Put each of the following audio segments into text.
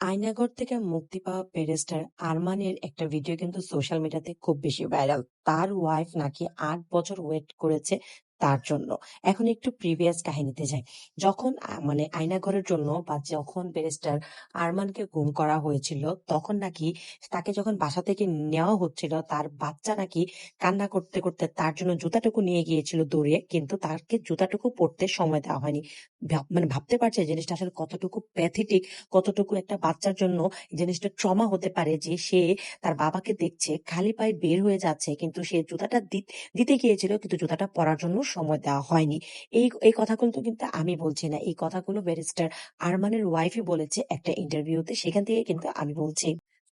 আয়নাঘর থেকে মুক্তি পাওয়া পেরেস্টার আরমানের একটা ভিডিও কিন্তু সোশ্যাল মিডিয়াতে খুব বেশি ভাইরাল। তার ওয়াইফ নাকি আট বছর ওয়েট করেছে তার জন্য। এখন একটু প্রিভিয়াস কাহিনীতে যাই। যখন মানে আয়নাঘরের জন্য বা যখন ব্যারিস্টার আরমানকে গুম করা হয়েছিল, তখন নাকি তাকে যখন বাসা থেকে নেওয়া হচ্ছিল, তার বাচ্চা নাকি কান্না করতে, করতে তার জন্য জুতাটুকু নিয়ে গিয়েছিল দৌড়িয়ে কিন্তু তাকে জুতাটুকু পরতে সময় দেওয়া হয়নি। মানে ভাবতে পারছে জিনিসটা আসলে কতটুকু প্যাথেটিক, কতটুকু একটা বাচ্চার জন্য জিনিসটা ট্রমা হতে পারে যে সে তার বাবাকে দেখছে খালি পায়ে বের হয়ে যাচ্ছে কিন্তু সে জুতাটা দিতে গিয়েছিল কিন্তু জুতাটা পরার জন্য সময় দেওয়া হয়নি। এই এই কথাগুলো তো কিন্তু আমি বলছি না। এই কথাগুলো ব্যারিস্টার আরমানের ওয়াইফই বলেছে একটা ইন্টারভিউতে। সেখান থেকে কিন্তু আমি বলছি।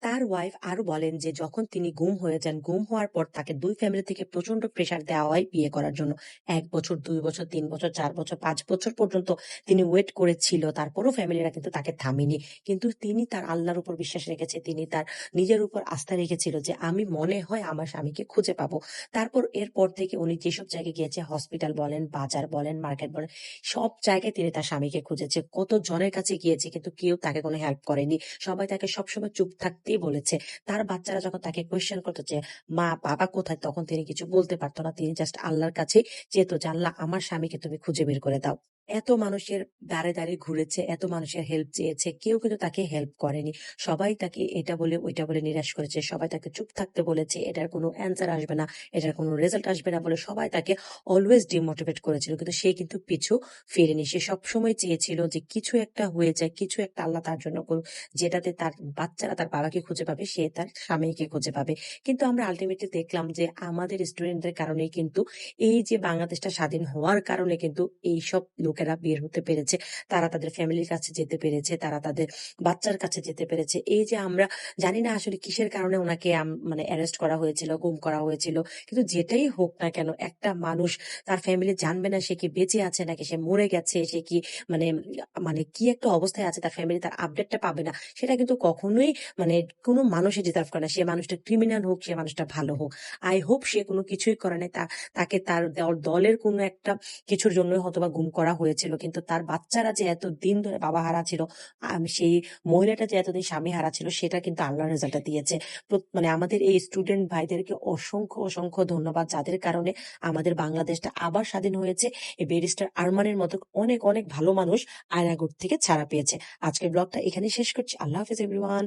তার ওয়াইফ আরও বলেন যে যখন তিনি গুম হয়ে যান, গুম হওয়ার পর তাকে ২ ফ্যামিলি থেকে প্রচণ্ড প্রেশার দেওয়া হয় বিয়ে করার জন্য। ১ বছর, ২ বছর, ৩ বছর, ৪ বছর, ৫ বছর পর্যন্ত তিনি ওয়েট করেছিল। তারপরও ফ্যামিলিরা কিন্তু তাকে থামেনি। কিন্তু তিনি তার আল্লাহর উপর বিশ্বাস রেখেছে। তিনি তার নিজের উপর আস্থা রেখেছিল যে আমি মনে হয় আমার স্বামীকে খুঁজে পাবো। তারপর এরপর থেকে উনি যেসব জায়গায় গিয়েছে হসপিটাল বলেন, বাজার বলেন, মার্কেট বলেন, সব জায়গায় তিনি তার স্বামীকে খুঁজেছে। কত জনের কাছে গিয়েছে কিন্তু কেউ তাকে কোনো হেল্প করেনি। সবাই তাকে সবসময় চুপ থাকতেই বলেছে। তার বাচ্চারা যখন তাকে কোয়েশ্চেন করতো যে, "মা, বাবা কোথায়?" তখন তিনি কিছু বলতে পারতো না। তিনি জাস্ট আল্লাহর কাছে যেহেতু যে, "আল্লাহ আমার স্বামীকে তুমি খুঁজে বের করে দাও।" এত মানুষের দ্বারে, দ্বারে ঘুরেছে, এত মানুষের হেল্প চেয়েছে। কেউ কিন্তু তাকে হেল্প করেনি। সবাই তাকে এটা বলে ওইটা বলে নিরাশ করেছে। সবাই তাকে চুপ থাকতে বলেছে। এটার কোনো অ্যান্সার আসবে না, এটার কোনো রেজাল্ট আসবে না বলে সবাই তাকে অলওয়েজ ডিমোটিভেট করেছিল। কিন্তু সে কিন্তু পিছু ফেরেনি। সে সবসময় চেয়েছিল যে কিছু একটা হয়ে যায়, কিছু একটা আল্লাহ তার জন্য করুক। যেটাতে তার বাচ্চারা তার বাবাকে খুঁজে পাবে, সে তার স্বামীকে খুঁজে পাবে। কিন্তু আমরা আল্টিমেটলি দেখলাম যে আমাদের স্টুডেন্টদের কারণেই কিন্তু এই যে বাংলাদেশটা স্বাধীন হওয়ার কারণে কিন্তু এইসব লোকেরা বের হতে পেরেছে। তারা তাদের ফ্যামিলির কাছে যেতে পেরেছে, তারা তাদের বাচ্চার কাছে যেতে পেরেছে। এই যে আমরা জানি না আসলে কিসের কারণে আম মানে অ্যারেস্ট করা হয়েছিল, গুম করা হয়েছিল। কিন্তু যেটাই হোক না কেন একটা মানুষ তার ফ্যামিলি জানবে না সে কি বেঁচে আছে নাকি সে মরে গেছে, সে কি মানে মানে কি একটা অবস্থায় আছে তার ফ্যামিলি তার আপডেটটা পাবে না। সেটা কিন্তু কখনোই মানে কোনো মানুষই ডিজার্ভ করে না। সে মানুষটা ক্রিমিনাল হোক, সে মানুষটা ভালো হোক। আই হোপ সে কোনো কিছুই করে। তা তাকে তার দলের কোনো একটা কিছুর জন্য হয়তো বা গুম করা হয়েছিল। কিন্তু তার বাচ্চারা যে এতদিন ধরে বাবা হারা ছিল, সেই মহিলাটা যে এতদিন স্বামী হারা ছিল সেটা কিন্তু আল্লাহর রেজাল্টটা দিয়েছে। মানে আমাদের এই স্টুডেন্ট ভাইদেরকে অসংখ্য, অসংখ্য ধন্যবাদ যাদের কারণে আমাদের বাংলাদেশটা আবার স্বাধীন হয়েছে। এই ব্যারিস্টার আরমানের মতো অনেক, অনেক ভালো মানুষ আয়নাঘর থেকে ছাড়া পেয়েছে। আজকের ব্লগটা এখানে শেষ করছি। আল্লাহ হাফেজ এভরিওয়ান।